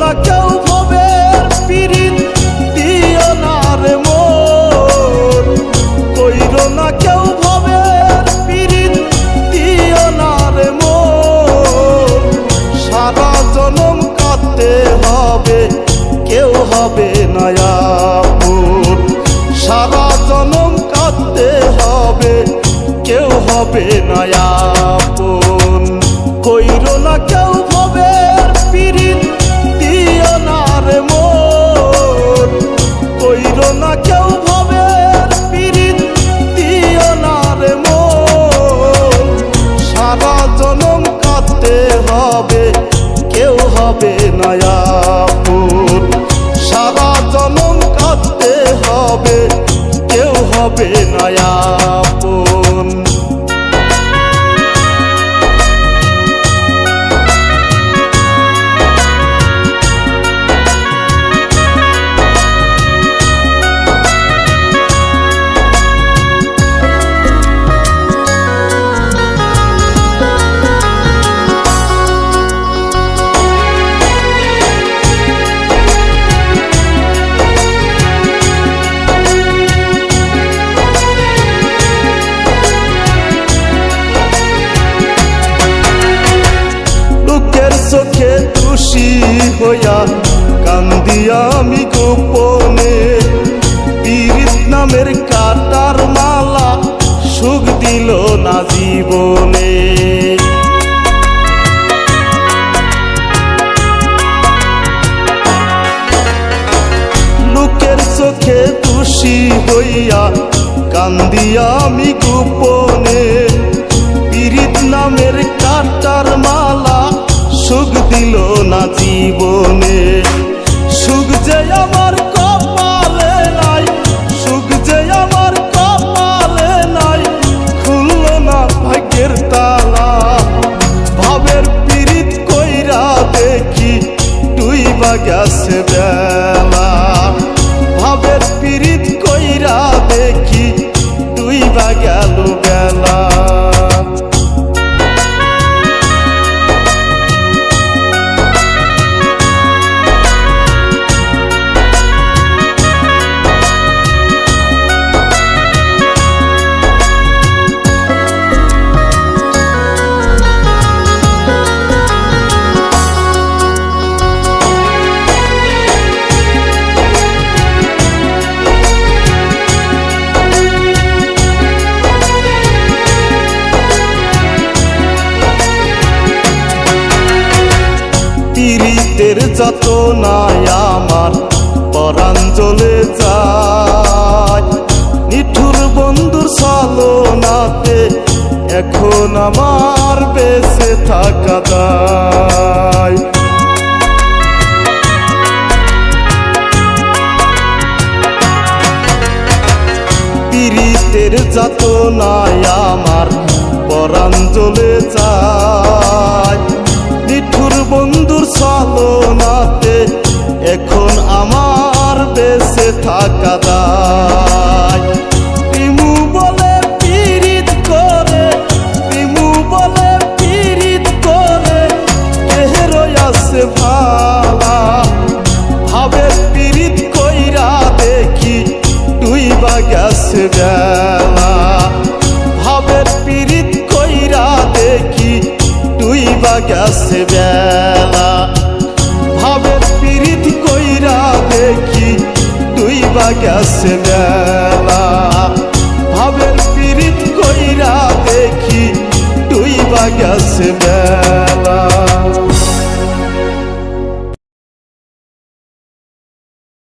না কেউ ভবের পিরিত দিও না রে মোর। কইর না কেউ ভবের পিরিত দিও না রে মোর। সারা জনম কাঁদতে হবে, কেউ হবে নয়াপুর সারা জনম কাঁদতে হবে, কেউ হবে নয়া হবে নয়া ফুল সারা জনম কাঁদতে হবে কেউ হবে নয়া ফুল হইয়া কান্দি আমি গোপনে। পীড়িত নামের কাটার মালা সুখ দিল না জীবনে। লোকের চোখে খুশি হইয়া কান্দি আমি গোপনে। পীড়িত নামের কাটার মালা দিল না জীবনে। সুখ যে আমার কপালে নাই, সুখ যে আমার কপালে নাই, খুলল না ভাগ্যের তালা। ভাবের পীড়িত কইরা দেখি তুই বা গেছে বেলা। ভাবের পীড়িত কইরা দেখি তুই বা গেল বেলা। পীড়িতের যত নাই আমার পরাণ জ্বলে যায়। নিঠুর বন্ধুর সালনাতে এখন আমার বেঁচে থাকা দায় পীড়িতের যত নাই আমার পরাণ জ্বলে যায়। সালনাতে এখন আমার বেঁচে থাকা দায়। প্রিমু বলে পীড়িত করে প্রিমু বলে পীড়িত করে দেহের আছে ভালা। ভাবে পীড়িত কইরা দেখি, তুই বা গেছে বেলা। ভাবের পীড়িত কইরা দেখি, তুই বা গেছে বেলা। গেছে বেলা ভাবের পীড়িত কইরা দেখি তুই বা গেছে বেলা